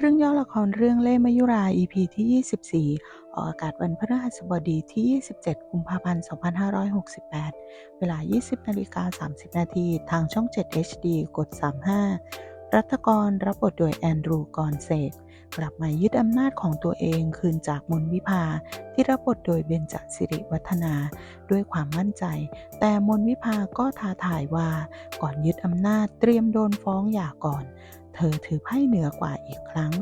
เรื่องย่อละครเรื่องเล่มยุรา EP ที่ 24 ออกอากาศวันพฤหัสบดีที่ 27 กุมภาพันธ์ 2568 เวลา 20นาฬิกา30 นาทีทางช่อง 7 HD กด 35 รัฐกรรับบทโดยแอนดรูกอรเสกกลับมายึดอำนาจของตัวเองคืนจากมนวิภาที่รับบทโดยเบญจสิริวัฒนา ด้วยความมั่นใจ แต่มนวิภาก็ท้าทายว่าก่อนยึดอำนาจเตรียมโดนฟ้องหย่าก่อน เธอถือไพ่เหนือกว่าอีกครั้ง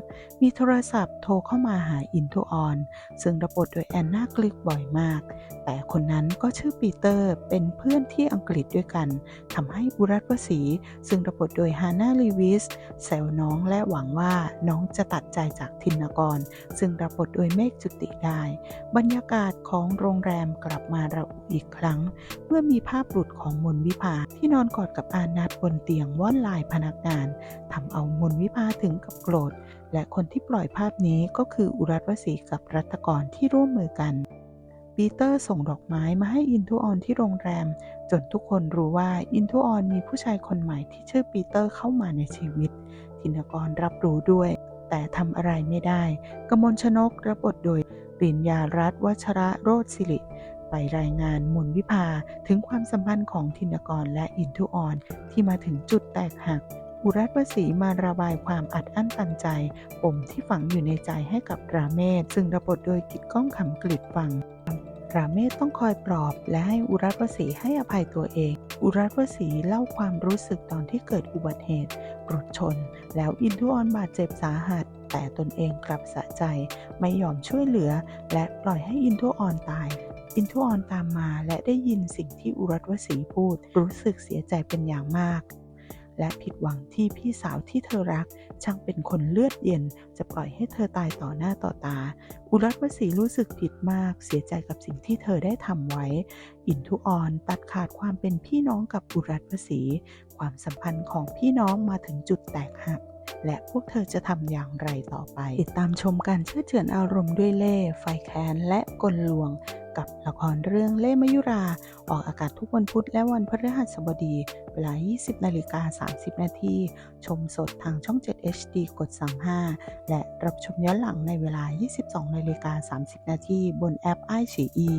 มีโทรศัพท์โทรเข้ามาหาอินทุออน ซึ่งรับบทโดยแอนนากลิกบ่อยมาก แต่คนนั้นก็ชื่อปีเตอร์เป็นเพื่อนที่อังกฤษด้วยกันทำให้อุรัตวสี ซึ่งรับบทโดยฮาน่าลีวิสแซวน้องและหวังว่าน้องจะตัดใจจากทินกร ซึ่งรับบทโดยเมฆจุติได้ บรรยากาศของโรงแรมกลับมาระอุอีกครั้ง เมื่อมีภาพหลุดของมนวิภาที่นอนกอดกับอานัทบนเตียงว่อนลายพนักงานทำเอามนวิภาถึงกับโกรธ และคนที่ปล่อยภาพนี้ก็คืออุรัตวสีกับรัตกรที่ร่วมมือกัน ปีเตอร์ส่งดอกไม้มาให้อินทุออนที่โรงแรม จนทุกคนรู้ว่าอินทุออนมีผู้ชายคนใหม่ที่ชื่อปีเตอร์เข้ามาในชีวิตทินกรรับรู้ด้วย แต่ทำอะไรไม่ได้ กมลชนกรับบทโดยรินยารัตวัชระโรธสิริไปรายงานมนวิภาถึงความสัมพันธ์ของทินกรและอินทุออนที่มาถึงจุดแตกหัก อุรัตวสีมาระบายความอัดอั้นตันใจปมที่ฝังอยู่ในใจให้กับราเมศซึ่งรับทโดยกิตก้องขำกลิดฟังราเมศต้องคอยปลอบ และให้อุรัตวสีให้อภัยตัวเอง อุรัตวสีเล่าความรู้สึกตอนที่เกิดอุบัติเหตุรถชน แล้วอินทุออนบาดเจ็บสาหัส แต่ตนเองกลับสะใจ ไม่ยอมช่วยเหลือ และปล่อยให้อินทุออนตายอินทุออนตามมาและได้ยินสิ่งที่อุรัตวสีพูด รู้สึกเสียใจเป็นอย่างมาก และผิดหวังที่พี่สาวที่เธอรัก ช่างเป็นคนเลือดเย็น จะปล่อยให้เธอตายต่อหน้าต่อตา อุรัตวสีรู้สึกผิดมาก เสียใจกับสิ่งที่เธอได้ทำไว้ อินทุออนตัดขาดความเป็นพี่น้องกับอุรัตวสี ความสัมพันธ์ของพี่น้องมาถึงจุดแตกหักและพวกเธอจะทำอย่างไรต่อไป ติดตามชมการเชื่อเฉือนอารมณ์ด้วยเล่ไฟแค้นและกลลวง กับละครเรื่องเล่มยุรา ออกอากาศทุกวันพุธและวันพฤหัสบดี เวลา 20 นาฬิกา 30 นาที ชมสดทางช่อง 7 HD กด 35 และรับชมย้อนหลังในเวลา 22 นาฬิกา 30 นาทีบนแอป i อ e